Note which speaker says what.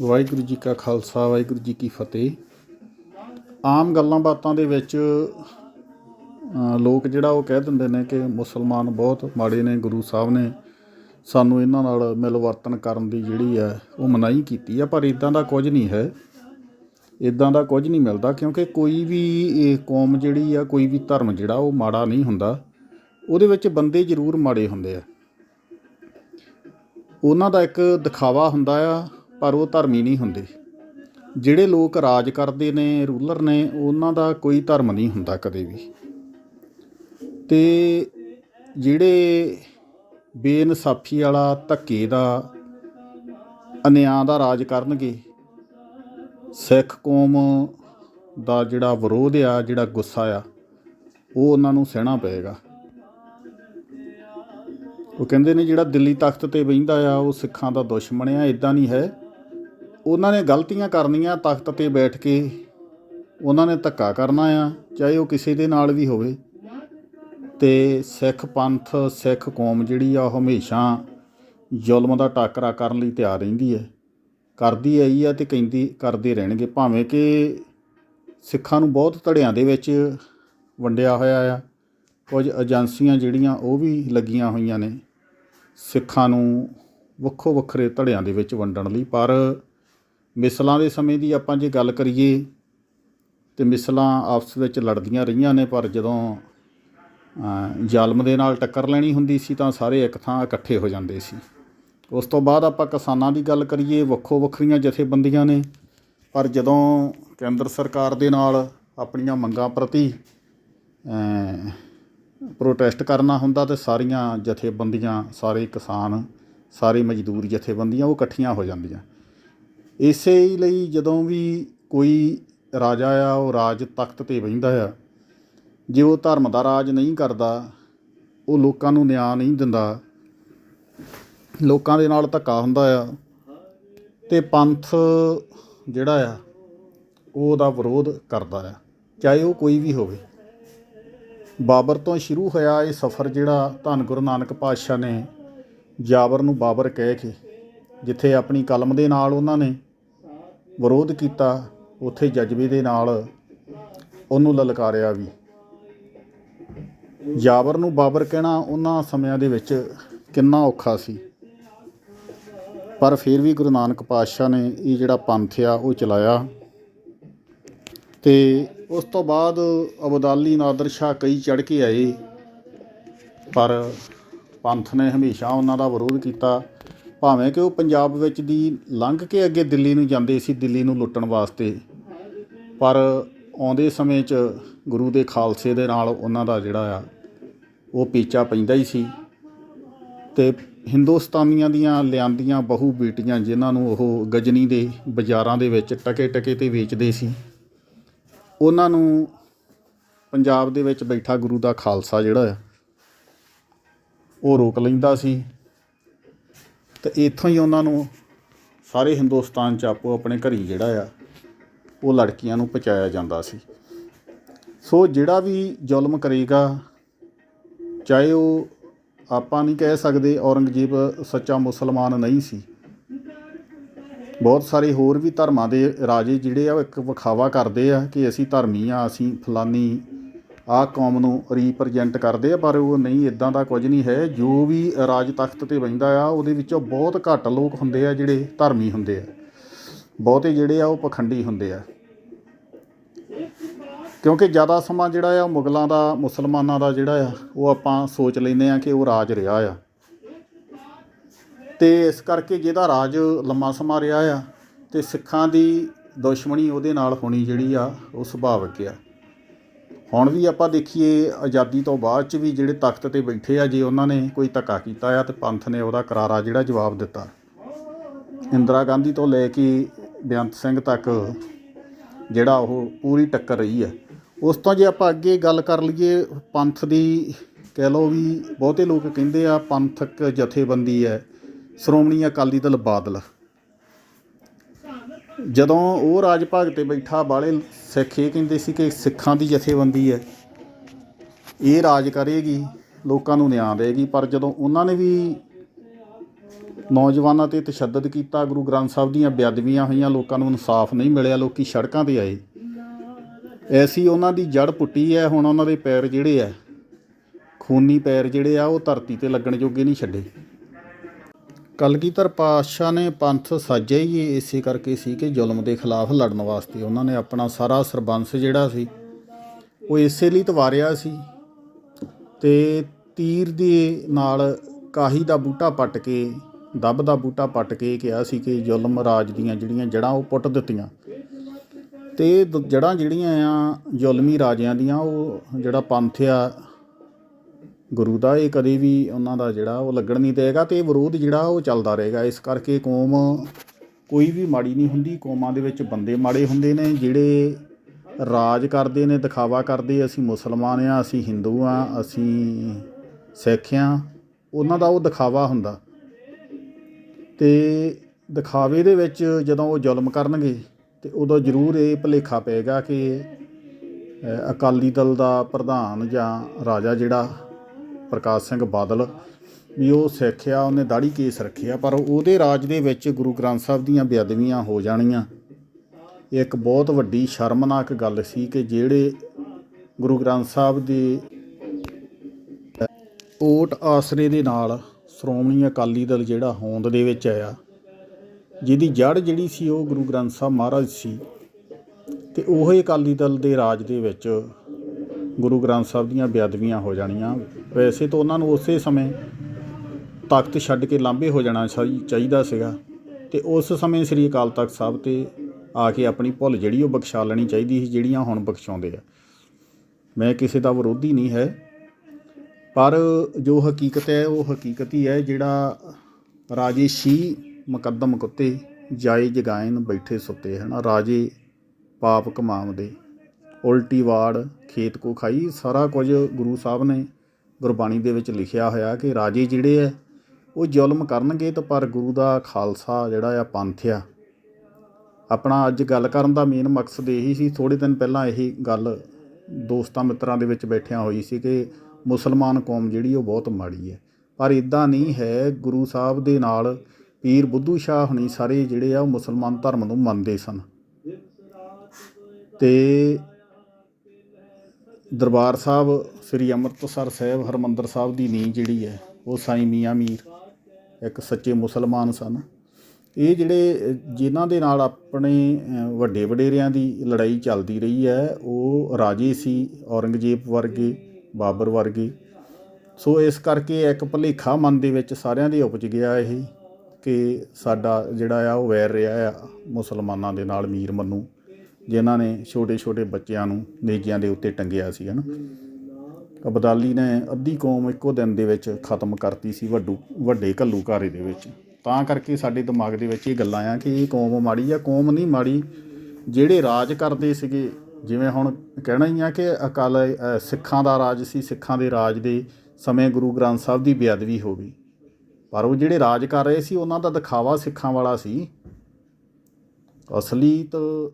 Speaker 1: ਵਾਹਿਗੁਰੂ ਜੀ ਕਾ ਖਾਲਸਾ, ਵਾਹਿਗੁਰੂ ਜੀ ਕੀ ਫਤਿਹ। ਆਮ ਗੱਲਾਂ ਬਾਤਾਂ ਦੇ ਵਿੱਚ ਲੋਕ ਜਿਹੜਾ ਉਹ ਕਹਿ ਦਿੰਦੇ ਨੇ ਕਿ ਮੁਸਲਮਾਨ ਬਹੁਤ ਮਾੜੇ ਨੇ, ਗੁਰੂ ਸਾਹਿਬ ਨੇ ਸਾਨੂੰ ਇਹਨਾਂ ਨਾਲ ਮਿਲਵਰਤਨ ਕਰਨ ਦੀ ਜਿਹੜੀ ਹੈ, ਉਹ ਮਨਾਹੀ ਕੀਤੀ ਆ, ਪਰ ਇਦਾਂ ਦਾ ਕੁਝ ਨਹੀਂ ਹੈ। ਇਦਾਂ ਦਾ ਕੁਝ ਨਹੀਂ ਮਿਲਦਾ, ਕਿਉਂਕਿ ਕੋਈ ਵੀ ਇਹ ਕੌਮ ਜਿਹੜੀ ਆ, ਕੋਈ ਵੀ ਧਰਮ ਜਿਹੜਾ, ਉਹ ਮਾੜਾ ਨਹੀਂ ਹੁੰਦਾ। ਉਹਦੇ ਵਿੱਚ ਬੰਦੇ ਜ਼ਰੂਰ ਮਾੜੇ ਹੁੰਦੇ ਆ। ਉਹਨਾਂ ਦਾ ਇੱਕ ਦਿਖਾਵਾ ਹੁੰਦਾ ਆ ਪਰ ਉਹ ਧਰਮੀ ਨਹੀਂ ਹੁੰਦੇ। ਜਿਹੜੇ ਲੋਕ ਰਾਜ ਕਰਦੇ ਨੇ, ਰੂਲਰ ਨੇ, ਉਹਨਾਂ ਦਾ ਕੋਈ ਧਰਮ ਨਹੀਂ ਹੁੰਦਾ ਕਦੇ ਵੀ। ਤੇ ਜਿਹੜੇ ਬੇਇਨਸਾਫੀ ਵਾਲਾ, ਧੱਕੇ ਦਾ, ਅਨਿਆਂ ਦਾ ਰਾਜ ਕਰਨਗੇ, ਸਿੱਖ ਕੌਮ ਦਾ ਜਿਹੜਾ ਵਿਰੋਧ ਆ, ਜਿਹੜਾ ਗੁੱਸਾ ਆ, ਉਹ ਉਹਨਾਂ ਨੂੰ ਸਹਿਣਾ ਪਏਗਾ। ਉਹ ਕਹਿੰਦੇ ਨੇ ਜਿਹੜਾ ਦਿੱਲੀ ਤਖਤ ਤੇ ਬਹਿੰਦਾ ਆ, ਉਹ ਸਿੱਖਾਂ ਦਾ ਦੁਸ਼ਮਣ ਆ ਇਦਾਂ ਨਹੀਂ ਹੈ। ਉਹਨਾਂ ਨੇ ਗਲਤੀਆਂ ਕਰਨੀਆਂ, ਤਖਤ ਤੇ ਬੈਠ ਕੇ ਉਹਨਾਂ ਨੇ ਧੱਕਾ ਕਰਨਾ ਆ, ਚਾਹੇ ਉਹ ਕਿਸੇ ਦੇ ਨਾਲ ਵੀ ਹੋਵੇ। ਤੇ ਸਿੱਖ ਪੰਥ, ਸਿੱਖ ਕੌਮ ਜਿਹੜੀ ਆ, ਉਹ ਹਮੇਸ਼ਾ ਜ਼ੁਲਮ ਦਾ ਟਾਕਰਾ ਕਰਨ ਲਈ ਤਿਆਰ ਰਹਿੰਦੀ ਹੈ। ਕਰਦੀ ਆਈ ਆ ਤੇ ਕਹਿੰਦੀ, ਕਰਦੇ ਰਹਿਣਗੇ। ਭਾਵੇਂ ਕਿ ਸਿੱਖਾਂ ਨੂੰ ਬਹੁਤ ਧੜਿਆਂ ਦੇ ਵਿੱਚ ਵੰਡਿਆ ਹੋਇਆ ਆ, ਕੁਝ ਏਜੰਸੀਆਂ ਜਿਹੜੀਆਂ, ਉਹ ਵੀ ਲੱਗੀਆਂ ਹੋਈਆਂ ਨੇ। ਸਿੱਖਾਂ ਨੂੰ ਵੱਖੋ ਵੱਖਰੇ ਧੜਿਆਂ ਦੇ ਵਿੱਚ ਵੰਡਣ ਲਈ, ਪਰ ਮਿਸਲਾਂ ਦੇ ਸਮੇਂ ਦੀ ਆਪਾਂ ਜੇ ਗੱਲ ਕਰੀਏ ਤੇ ਮਿਸਲਾਂ ਆਪਸ ਵਿੱਚ ਲੜਦੀਆਂ ਰਹੀਆਂ ਨੇ ਪਰ ਜਦੋਂ ਅ, ਜ਼ਾਲਮ ਦੇ ਨਾਲ ਟੱਕਰ ਲੈਣੀ ਹੁੰਦੀ ਸੀ ਤਾਂ ਸਾਰੇ ਇੱਕ ਥਾਂ ਇਕੱਠੇ ਹੋ ਜਾਂਦੇ ਸੀ। ਉਸ ਤੋਂ ਬਾਅਦ ਆਪਾਂ ਕਿਸਾਨਾਂ ਦੀ ਗੱਲ ਕਰੀਏ ਵੱਖੋ ਵੱਖਰੀਆਂ ਜਥੇਬੰਦੀਆਂ ਨੇ ਪਰ ਜਦੋਂ ਕੇਂਦਰ ਸਰਕਾਰ ਦੇ ਨਾਲ ਆਪਣੀਆਂ ਮੰਗਾਂ ਪ੍ਰਤੀ ਪ੍ਰੋਟੈਸਟ ਕਰਨਾ ਹੁੰਦਾ ਤੇ ਸਾਰੀਆਂ ਜਥੇਬੰਦੀਆਂ ਸਾਰੇ ਕਿਸਾਨ ਸਾਰੇ ਮਜ਼ਦੂਰ ਜਥੇਬੰਦੀਆਂ ਉਹ ਇਕੱਠੀਆਂ ਹੋ ਜਾਂਦੀਆਂ। ਇਸੇ ਲਈ ਜਦੋਂ ਵੀ ਕੋਈ ਰਾਜਾ ਆ, ਉਹ ਰਾਜ ਤਖਤ ਤੇ ਬਹਿੰਦਾ ਆ, ਜੇ ਉਹ ਧਰਮ ਦਾ ਰਾਜ ਨਹੀਂ ਕਰਦਾ, ਉਹ ਲੋਕਾਂ ਨੂੰ ਨਿਆਂ ਨਹੀਂ ਦਿੰਦਾ, ਲੋਕਾਂ ਦੇ ਨਾਲ ਧੱਕਾ ਹੁੰਦਾ ਆ, ਤੇ ਪੰਥ ਜਿਹੜਾ ਆ, ਉਹ ਉਹਦਾ ਵਿਰੋਧ ਕਰਦਾ ਆ, ਚਾਹੇ ਉਹ ਕੋਈ ਵੀ ਹੋਵੇ। ਬਾਬਰ ਤੋਂ ਸ਼ੁਰੂ ਹੋਇਆ ਇਹ ਸਫ਼ਰ ਜਿਹੜਾ ਧੰਨ ਗੁਰੂ ਨਾਨਕ ਪਾਤਸ਼ਾਹ ਨੇ ਜਾਬਰ ਨੂੰ ਬਾਬਰ ਕਹਿ ਕੇ, ਜਿੱਥੇ ਆਪਣੀ ਕਲਮ ਦੇ ਨਾਲ ਉਹਨਾਂ ਨੇ ਵਿਰੋਧ ਕੀਤਾ, ਉੱਥੇ ਜਜ਼ਬੇ ਦੇ ਨਾਲ ਉਹਨੂੰ ਲਲਕਾਰਿਆ ਵੀ। ਜਾਬਰ ਨੂੰ ਬਾਬਰ ਕਹਿਣਾ ਉਹਨਾਂ ਸਮਿਆਂ ਦੇ ਵਿੱਚ ਕਿੰਨਾ ਔਖਾ ਸੀ। ਪਰ ਫਿਰ ਵੀ ਗੁਰੂ ਨਾਨਕ ਪਾਤਸ਼ਾਹ ਨੇ ਇਹ ਜਿਹੜਾ ਪੰਥ ਆ, ਉਹ ਚਲਾਇਆ। ਤੇ ਉਸ ਤੋਂ ਬਾਅਦ ਅਬਦਾਲੀ ਨਾਦਰ ਸ਼ਾਹ ਕਈ ਚੜ ਕੇ ਆਏ, ਪਰ ਪੰਥ ਨੇ ਹਮੇਸ਼ਾ ਉਹਨਾਂ ਦਾ ਵਿਰੋਧ ਕੀਤਾ। ਭਾਵੇਂ ਕਿ ਉਹ ਪੰਜਾਬ ਵਿੱਚ ਦੀ ਲੰਘ ਕੇ ਅੱਗੇ ਦਿੱਲੀ ਨੂੰ ਜਾਂਦੇ ਸੀ, ਦਿੱਲੀ ਨੂੰ ਲੁੱਟਣ ਵਾਸਤੇ। ਪਰ ਆਉਂਦੇ ਸਮੇਂ 'ਚ ਗੁਰੂ ਦੇ ਖਾਲਸੇ ਦੇ ਨਾਲ ਉਹਨਾਂ ਦਾ ਜਿਹੜਾ ਆ, ਉਹ ਪੀਚਾ ਪੈਂਦਾ ਹੀ ਸੀ। ਤੇ ਹਿੰਦੁਸਤਾਨੀਆਂ ਦੀਆਂ ਲਿਆਂਦੀਆਂ ਬਹੁ ਬੇਟੀਆਂ ਜਿਨ੍ਹਾਂ ਨੂੰ ਉਹ ਗਜਨੀ ਦੇ ਬਾਜ਼ਾਰਾਂ ਦੇ ਵਿੱਚ ਟਕੇ ਟਕੇ ਤੇ ਵੇਚਦੇ ਸੀ, ਉਹਨਾਂ ਨੂੰ ਪੰਜਾਬ ਦੇ ਵਿੱਚ ਬੈਠਾ ਗੁਰੂ ਦਾ ਖਾਲਸਾ ਜਿਹੜਾ ਆ, ਉਹ ਰੋਕ ਲੈਂਦਾ ਸੀ। ਤੇ ਇੱਥੋਂ ਹੀ ਉਹਨਾਂ ਨੂੰ ਸਾਰੇ ਹਿੰਦੁਸਤਾਨ 'ਚ ਆਪੋ ਆਪਣੇ ਘਰੀ ਜਿਹੜਾ ਆ, ਉਹ ਲੜਕੀਆਂ ਨੂੰ ਪਹੁੰਚਾਇਆ ਜਾਂਦਾ ਸੀ। ਸੋ ਜਿਹੜਾ ਵੀ ਜ਼ੁਲਮ ਕਰੇਗਾ, ਚਾਹੇ ਉਹ ਆਪਾਂ ਨਹੀਂ ਕਹਿ ਸਕਦੇ ਔਰੰਗਜ਼ੇਬ ਸੱਚਾ ਮੁਸਲਮਾਨ ਨਹੀਂ ਸੀ। ਬਹੁਤ ਸਾਰੇ ਹੋਰ ਵੀ ਧਰਮਾਂ ਦੇ ਰਾਜੇ ਜਿਹੜੇ ਆ, ਉਹ ਇੱਕ ਵਿਖਾਵਾ ਕਰਦੇ ਆ ਕਿ ਅਸੀਂ ਧਰਮੀ ਆ, ਅਸੀਂ ਫਲਾਨੀ ਆਹ ਕੌਮ ਨੂੰ ਰੀਪ੍ਰਜੈਂਟ ਕਰਦੇ ਆ, ਪਰ ਉਹ ਨਹੀਂ ਇਦਾਂ ਦਾ ਕੁਝ ਨਹੀਂ ਹੈ। ਜੋ ਵੀ ਰਾਜ ਤਖਤ ਤੇ ਬੈਂਦਾ ਆ, ਉਹਦੇ ਵਿੱਚੋਂ ਬਹੁਤ ਘੱਟ ਲੋਕ ਹੁੰਦੇ ਆ, ਜਿਹੜੇ ਧਰਮੀ ਹੁੰਦੇ ਆ। ਬਹੁਤੇ ਜਿਹੜੇ ਆ, ਉਹ ਪਖੰਡੀ ਹੁੰਦੇ ਆ। ਕਿਉਂਕਿ ਜ਼ਿਆਦਾ ਸਮਾਂ ਜਿਹੜਾ ਆ ਮੁਗਲਾਂ ਦਾ, ਮੁਸਲਮਾਨਾਂ ਦਾ ਜਿਹੜਾ ਆ, ਉਹ ਆਪਾਂ ਸੋਚ ਲੈਂਦੇ ਆ ਕਿ ਉਹ ਰਾਜ ਰਿਹਾ ਆ। ਤੇ ਇਸ ਕਰਕੇ ਜਿਹਦਾ ਰਾਜ ਲੰਮਾ ਸਮਾਂ ਰਿਹਾ ਆ, ਤੇ ਸਿੱਖਾਂ ਦੀ ਦੁਸ਼ਮਣੀ ਉਹਦੇ ਨਾਲ ਹੋਣੀ ਜਿਹੜੀ ਆ, ਉਹ ਸੁਭਾਵਿਕ ਆ। ਹੁਣ ਵੀ ਆਪਾਂ ਦੇਖੀਏ ਆਜ਼ਾਦੀ ਤੋਂ ਬਾਅਦ ਚ ਵੀ ਜਿਹੜੇ ਤਖਤ ਤੇ ਬੈਠੇ ਆ, ਜੇ ਉਹਨਾਂ ਨੇ ਕੋਈ ਧੱਕਾ ਕੀਤਾ ਆ ਤੇ ਪੰਥ ਨੇ ਉਹਦਾ ਕਰਾਰਾ ਜਿਹੜਾ ਜਵਾਬ ਦਿੱਤਾ। ਇੰਦਰਾ ਗਾਂਧੀ ਤੋਂ ਲੈ ਕੇ ਬੇਅੰਤ ਸਿੰਘ ਤੱਕ ਜਿਹੜਾ ਉਹ ਪੂਰੀ ਟੱਕਰ ਰਹੀ ਹੈ ਉਸ ਤੋਂ ਜੇ ਆਪਾਂ ਅੱਗੇ ਗੱਲ ਕਰ ਲਈਏ, ਪੰਥ ਦੀ ਕਹਿ ਲਓ ਵੀ ਬਹੁਤੇ ਲੋਕ ਕਹਿੰਦੇ ਆ, ਪੰਥਕ ਜਥੇਬੰਦੀ ਹੈ, ਸ਼੍ਰੋਮਣੀ ਅਕਾਲੀ ਦਲ ਬਾਦਲ। ਜਦੋਂ ਉਹ ਰਾਜ ਭਾਗ ਤੇ ਬੈਠਾ, ਬਾਹਲੇ ਸਿੱਖ ਇਹ ਕਹਿੰਦੇ ਸੀ ਕਿ ਸਿੱਖਾਂ ਦੀ ਜਥੇਬੰਦੀ ਹੈ। ਇਹ ਰਾਜ ਕਰੇਗੀ, ਲੋਕਾਂ ਨੂੰ ਨਿਆਂ ਦੇਗੀ। ਪਰ ਜਦੋਂ ਉਹਨਾਂ ਨੇ ਵੀ ਨੌਜਵਾਨਾਂ ਤੇ ਤਸ਼ੱਦਦ ਕੀਤਾ, ਗੁਰੂ ਗ੍ਰੰਥ ਸਾਹਿਬ ਦੀਆਂ ਬੇਅਦਬੀਆਂ ਹੋਈਆਂ, ਲੋਕਾਂ ਨੂੰ ਇਨਸਾਫ ਨਹੀਂ ਮਿਲਿਆ, ਲੋਕੀ ਸੜਕਾਂ ਤੇ ਆਏ। ਐਸੀ ਉਹਨਾਂ ਦੀ ਜੜ ਪੁੱਟੀ ਹੈ, ਹੁਣ ਉਹਨਾਂ ਦੇ ਪੈਰ ਜਿਹੜੇ ਆ, ਖੂਨੀ ਪੈਰ ਜਿਹੜੇ ਆ, ਉਹ ਧਰਤੀ ਤੇ ਲੱਗਣ ਜੋਗੇ ਨਹੀਂ ਛੱਡੇ। ਕਲਗੀਧਰ ਪਾਤਸ਼ਾਹ ਨੇ ਪੰਥ ਸਾਜਿਆ ਹੀ ਇਸੇ ਕਰਕੇ ਸੀ ਕਿ ਜ਼ੁਲਮ ਦੇ ਖਿਲਾਫ ਲੜਨ ਵਾਸਤੇ ਉਹਨਾਂ ਨੇ ਆਪਣਾ ਸਾਰਾ ਸਰਬੰਸ ਜਿਹੜਾ ਸੀ, ਉਹ ਇਸੇ ਲਈ ਤਵਾਰਿਆ ਸੀ ਤੇ ਤੀਰ ਦੇ ਨਾਲ ਕਾਹੀ ਦਾ ਬੂਟਾ ਪੱਟ ਕੇ, ਦੱਬ ਦਾ ਬੂਟਾ ਪੱਟ ਕੇ ਕਿਹਾ ਸੀ ਕਿ ਜ਼ੁਲਮ ਰਾਜ ਦੀਆਂ ਜਿਹੜੀਆਂ ਜੜਾਂ ਉਹ ਪੁੱਟ ਦਿੱਤੀਆਂ। ਤੇ ਦ- ਜੜ੍ਹਾਂ ਜਿਹੜੀਆਂ ਆ, ਜ਼ੁਲਮੀ ਰਾਜਿਆਂ ਦੀਆਂ, ਉਹ ਜਿਹੜਾ ਪੰਥ ਆ ਗੁਰੂ ਦਾ ਇਹ ਕਦੇ ਵੀ ਉਹਨਾਂ ਦਾ ਜਿਹੜਾ ਉਹ ਲੱਗਣ ਨਹੀਂ ਦੇਗਾ ਤੇ ਇਹ ਵਿਰੋਧ ਜਿਹੜਾ ਉਹ ਚੱਲਦਾ ਰਹੇਗਾ। ਇਸ ਕਰਕੇ ਕੌਮ ਕੋਈ ਵੀ ਮਾੜੀ ਨਹੀਂ ਹੁੰਦੀ। ਕੌਮਾਂ ਦੇ ਵਿੱਚ ਬੰਦੇ ਮਾੜੇ ਹੁੰਦੇ ਨੇ, ਜਿਹੜੇ ਰਾਜ ਕਰਦੇ ਨੇ, ਦਿਖਾਵਾ ਕਰਦੇ, ਅਸੀਂ ਮੁਸਲਮਾਨ ਆ ਅਸੀਂ ਹਿੰਦੂ ਆ ਅਸੀਂ ਸਿੱਖ ਆ ਉਹਨਾਂ ਦਾ ਉਹ ਦਿਖਾਵਾ ਹੁੰਦਾ। ਤੇ ਦਿਖਾਵੇ ਦੇ ਵਿੱਚ ਜਦੋਂ ਉਹ ਜ਼ੁਲਮ ਕਰਨਗੇ ਤੇ ਉਦੋਂ ਜ਼ਰੂਰ ਇਹ ਭੁਲੇਖਾ ਪਏਗਾ ਕਿ ਅਕਾਲੀ ਦਲ ਦਾ ਪ੍ਰਧਾਨ ਜਾਂ ਰਾਜਾ ਜਿਹੜਾ ਪ੍ਰਕਾਸ਼ ਸਿੰਘ ਬਾਦਲ ਵੀ ਉਹ ਸਿੱਖ ਆ, ਉਹਨੇ ਦਾੜੀ ਕੇਸ ਰੱਖਿਆ ਪਰ ਉਹਦੇ ਰਾਜ ਦੇ ਵਿੱਚ ਗੁਰੂ ਗ੍ਰੰਥ ਸਾਹਿਬ ਦੀਆਂ ਬੇਅਦਬੀਆਂ ਹੋ ਜਾਣੀਆਂ। ਇੱਕ ਬਹੁਤ ਵੱਡੀ ਸ਼ਰਮਨਾਕ ਗੱਲ ਸੀ ਕਿ ਜਿਹੜੇ ਗੁਰੂ ਗ੍ਰੰਥ ਸਾਹਿਬ ਦੇ ਓਟ ਆਸਰੇ ਦੇ ਨਾਲ ਸ਼੍ਰੋਮਣੀ ਅਕਾਲੀ ਦਲ ਜਿਹੜਾ ਹੋਂਦ ਦੇ ਵਿੱਚ ਆਇਆ, ਜਿਹਦੀ ਜੜ ਜਿਹੜੀ ਸੀ ਉਹ ਗੁਰੂ ਗ੍ਰੰਥ ਸਾਹਿਬ ਮਹਾਰਾਜ ਸੀ, ਤੇ ਉਹ ਅਕਾਲੀ ਦਲ ਦੇ ਰਾਜ ਦੇ ਵਿੱਚ ਗੁਰੂ ਗ੍ਰੰਥ ਸਾਹਿਬ ਦੀਆਂ ਬੇਅਦਬੀਆਂ ਹੋ ਜਾਣੀਆਂ। ਵੈਸੇ ਤਾਂ ਉਹਨਾਂ ਨੂੰ ਉਸੇ ਸਮੇਂ ਤਖਤ ਛੱਡ ਕੇ ਲਾਂਭੇ ਹੋ ਜਾਣਾ ਚਾਹੀ- ਚਾਹੀਦਾ ਸੀਗਾ ਤੇ ਉਸ ਸਮੇਂ ਸ੍ਰੀ ਅਕਾਲ ਤਖਤ ਸਾਹਿਬ ਤੇ ਆ ਕੇ ਆਪਣੀ ਭੁੱਲ ਜਿਹੜੀ ਉਹ ਬਖਸ਼ਾ ਲੈਣੀ ਚਾਹੀਦੀ ਸੀ, ਜਿਹੜੀਆਂ ਹੁਣ ਬਖਸ਼ਾਉਂਦੇ ਆ। ਮੈਂ ਕਿਸੇ ਦਾ ਵਿਰੋਧੀ ਨਹੀਂ ਹੈ, ਪਰ ਜੋ ਹਕੀਕਤ ਹੈ, ਉਹ ਹਕੀਕਤ ਹੀ ਹੈ, ਜਿਹੜਾ ਰਾਜੇ ਸ਼ੀ ਮੁਕੱਦਮ ਕੁੱਤੇ ਜਾਏ ਜਗਾਇਨ ਬੈਠੇ ਸੁੱਤੇ ਹਨ, ਰਾਜੇ ਪਾਪ ਕਮਾਵਦੇ ਉਲਟੀ ਵਾੜ, ਖੇਤ ਕੋ ਖਾਈ ਸਾਰਾ ਕੁਝ ਗੁਰੂ ਸਾਹਿਬ ਨੇ ਗੁਰਬਾਣੀ ਦੇ ਵਿੱਚ ਲਿਖਿਆ ਹੋਇਆ ਕਿ ਰਾਜੇ ਜਿਹੜੇ ਆ ਉਹ ਜ਼ੁਲਮ ਕਰਨਗੇ ਤਾਂ ਪਰ ਗੁਰੂ ਦਾ ਖਾਲਸਾ ਜਿਹੜਾ ਆ ਪੰਥ ਆ। ਆਪਣਾ ਅੱਜ ਗੱਲ ਕਰਨ ਦਾ ਮੇਨ ਮਕਸਦ ਇਹੀ ਸੀ ਥੋੜੇ ਦਿਨ ਪਹਿਲਾਂ ਇਹੀ ਗੱਲ ਦੋਸਤਾਂ ਮਿੱਤਰਾਂ ਦੇ ਵਿੱਚ ਬੈਠਿਆਂ ਹੋਈ ਸੀ ਕਿ ਮੁਸਲਮਾਨ ਕੌਮ ਜਿਹੜੀ ਉਹ ਬਹੁਤ ਮਾੜੀ ਹੈ ਪਰ ਇਦਾਂ ਨਹੀਂ ਹੈ, ਗੁਰੂ ਸਾਹਿਬ ਦੇ ਨਾਲ ਪੀਰ ਬੁੱਧੂ ਸ਼ਾਹ ਹੁਣੀ ਸਾਰੇ ਜਿਹੜੇ ਆ ਉਹ ਮੁਸਲਮਾਨ ਧਰਮ ਨੂੰ ਮੰਨਦੇ ਸਨ। ਤੇ ਦਰਬਾਰ ਸਾਹਿਬ ਸ੍ਰੀ ਅੰਮ੍ਰਿਤਸਰ ਸਾਹਿਬ ਹਰਿਮੰਦਰ ਸਾਹਿਬ ਦੀ ਨੀਂਹ ਜਿਹੜੀ ਹੈ ਉਹ ਸਾਈਂ ਮੀਆਂ ਮੀਰ ਇੱਕ ਸੱਚੇ ਮੁਸਲਮਾਨ ਸਨ। ਇਹ ਜਿਹੜੇ ਅ, ਜਿਨ੍ਹਾਂ ਦੇ ਨਾਲ ਆਪਣੇ ਵੱਡੇ ਵਡੇਰਿਆਂ ਦੀ ਲੜਾਈ ਚੱਲਦੀ ਰਹੀ ਹੈ ਉਹ ਰਾਜੇ ਸੀ ਔਰੰਗਜ਼ੇਬ ਵਰਗੇ ਬਾਬਰ ਵਰਗੇ। ਸੋ ਇਸ ਕਰਕੇ ਇੱਕ ਭੁਲੇਖਾ ਮਨ ਦੇ ਵਿੱਚ ਸਾਰਿਆਂ ਦੇ ਉਪਜ ਗਿਆ ਇਹ ਕਿ ਸਾਡਾ ਜਿਹੜਾ ਆ ਉਹ ਵੈਰ ਰਿਹਾ ਆ ਮੁਸਲਮਾਨਾਂ ਦੇ ਨਾਲ ਮੀਰ ਮੰਨੂ। ਜਿਨ੍ਹਾਂ ਨੇ ਛੋਟੇ ਛੋਟੇ ਬੱਚਿਆਂ ਨੂੰ ਨੇਜਿਆਂ ਦੇ ਉੱਤੇ ਟੰਗਿਆ ਸੀ, ਹਨ? ਅਬਦਾਲੀ ਨੇ ਅੱਧੀ ਕੌਮ ਇੱਕੋ ਦਿਨ ਦੇ ਵਿੱਚ ਖਤਮ ਕਰਤੀ ਸੀ ਵੱਡੂ, ਵੱਡੇ ਘੱਲੂਘਾਰੇ ਦੇ ਵਿੱਚ। ਤਾਂ ਕਰਕੇ ਸਾਡੇ ਦਿਮਾਗ ਦੇ ਵਿੱਚ ਇਹ ਗੱਲਾਂ ਆ ਕਿ ਇਹ ਕੌਮ ਮਾੜੀ ਆ, ਕੌਮ ਨਹੀਂ ਮਾੜੀ। ਜਿਹੜੇ ਰਾਜ ਕਰਦੇ ਸੀਗੇ, ਜਿਵੇਂ ਹੁਣ ਕਹਿਣਾ ਹੀ ਆ ਕਿ ਅਕਾਲ ਸਿੱਖਾਂ ਦਾ ਰਾਜ ਸੀ, ਸਿੱਖਾਂ ਦੇ ਰਾਜ ਦੇ ਸਮੇਂ ਗੁਰੂ ਗ੍ਰੰਥ ਸਾਹਿਬ ਦੀ ਬੇਅਦਬੀ ਹੋ ਗਈ। ਪਰ ਉਹ ਜਿਹੜੇ ਰਾਜ ਕਰ ਰਹੇ ਸੀ, ਉਹਨਾਂ ਦਾ ਦਿਖਾਵਾ ਸਿੱਖਾਂ ਵਾਲਾ ਸੀ। ਅਸਲੀ ਤਾਂ